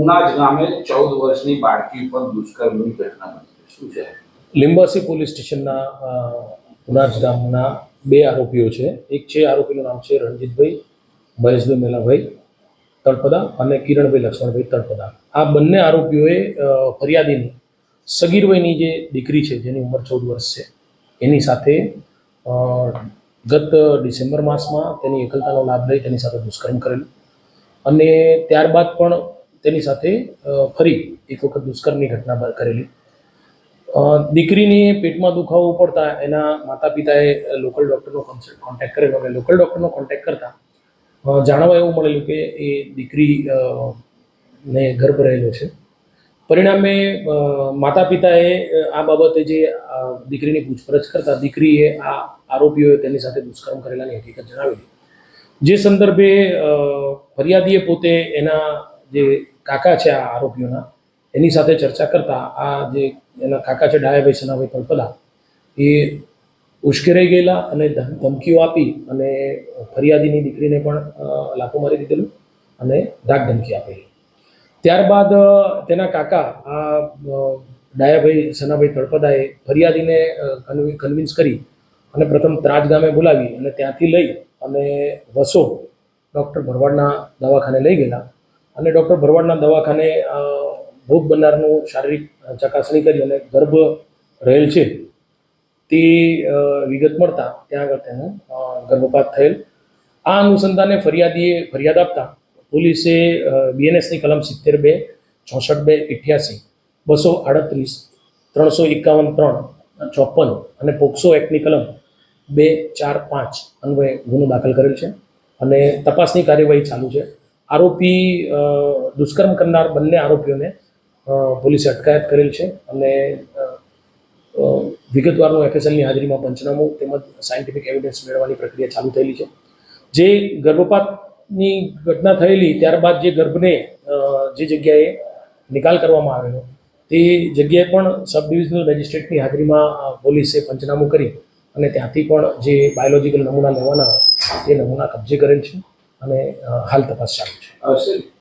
ઉના જ ગામે ચૌદ વર્ષની બાળકી પર દુષ્કર્મની ઘટના બની. શું છે? લિંબાસી પોલીસ સ્ટેશનના ઉનાજ ગામના બે આરોપીઓ છે. એક છે આરોપીનું નામ છે રણજીતભાઈ, મહેશભાઈ મેલાભાઈ તળપદા અને કિરણભાઈ લક્ષ્મણભાઈ તળપદા. આ બંને આરોપીઓએ ફરિયાદીની સગીરભાઈની જે દીકરી છે, જેની ઉંમર ચૌદ વર્ષ છે, એની સાથે ગત ડિસેમ્બર માસમાં તેની એકલતાનો લાભ લઈ તેની સાથે દુષ્કર્મ કરેલું. અને ત્યારબાદ પણ તેની સાથે ફરી એક વખત દુષ્કર્મની ઘટના કરેલી. દીકરીને પેટમાં દુખાવો પડતા એના માતા પિતાએ લોકલ ડૉક્ટરનો કોન્ટેક્ટ કરેલો અને લોકલ ડૉક્ટરનો કોન્ટેક્ટ કરતા જાણવા એવું મળેલું કે એ દીકરી ને ગર્ભ રહેલો છે. પરિણામે માતા પિતાએ આ બાબતે જે દીકરીની પૂછપરછ કરતા, દીકરીએ આ આરોપીઓએ તેની સાથે દુષ્કર્મ કરેલાની હકીકત જણાવેલી. જે સંદર્ભે ફરિયાદીએ પોતે એના જે કાકા છે આ આરોપીઓના, એની સાથે ચર્ચા કરતા આ જે એના કાકા છે ડાયાભાઈ સનાભાઈ તળપદા, એ ઉશ્કેરાઈ ગયેલા અને ધમ- ધમકીઓ આપી અને ફરિયાદીની દીકરીને પણ લાફો મારી દીધેલું અને ધાક ધમકી આપેલી ત્યારબાદ તેના કાકા, આ ડાયાભાઈ સનાભાઈ તળપદાએ ફરિયાદીને કન્વિન્સ કરી અને પ્રથમ ત્રાજ ગામે બોલાવી અને ત્યાંથી લઈ અને વસો ડૉક્ટર ભરવાડના દવાખાને લઈ ગયેલા. અને ડૉક્ટર ભરવાડના દવાખાને ભોગ બનનારનું શારીરિક ચકાસણી કરી અને ગર્ભ રહેલ છે, તે વિગત મળતા ત્યાં આગળ તેનું ગર્ભપાત થયેલ. આ અનુસંધાને ફરિયાદીએ ફરિયાદ આપતા પોલીસે બીએનએસની કલમ સિત્તેર બે, ચોસઠ બે અઠ્યાસી બસો આડત્રીસ, ત્રણસો એકાવન ત્રણ, ચોપન અને પોક્સો એક્ટની કલમ બે ચાર પાંચ અન્વયે ગુનો દાખલ કરેલ છે અને તપાસની કાર્યવાહી ચાલુ છે. આરોપી દુષ્કર્મ કરનાર બંને આરોપીઓને પોલીસે અટકાયત કરેલ છે અને વિગતવારનું એફએસએલની હાજરીમાં પંચનામું તેમજ સાયન્ટિફિક એવિડન્સ મેળવવાની પ્રક્રિયા ચાલુ થયેલી છે. જે ગર્ભપાતની ઘટના થયેલી ત્યારબાદ જે ગર્ભને જે જગ્યાએ નિકાલ કરવામાં આવેલો, તે જગ્યાએ પણ સબ ડિવિઝનલ મેજિસ્ટ્રેટની હાજરીમાં પોલીસે પંચનામું કરી અને ત્યાંથી પણ જે બાયોલોજીકલ નમૂના લેવાના, તે નમૂના કબજે કરેલ છે. અને હાલ તપાસ ચાલુ છે.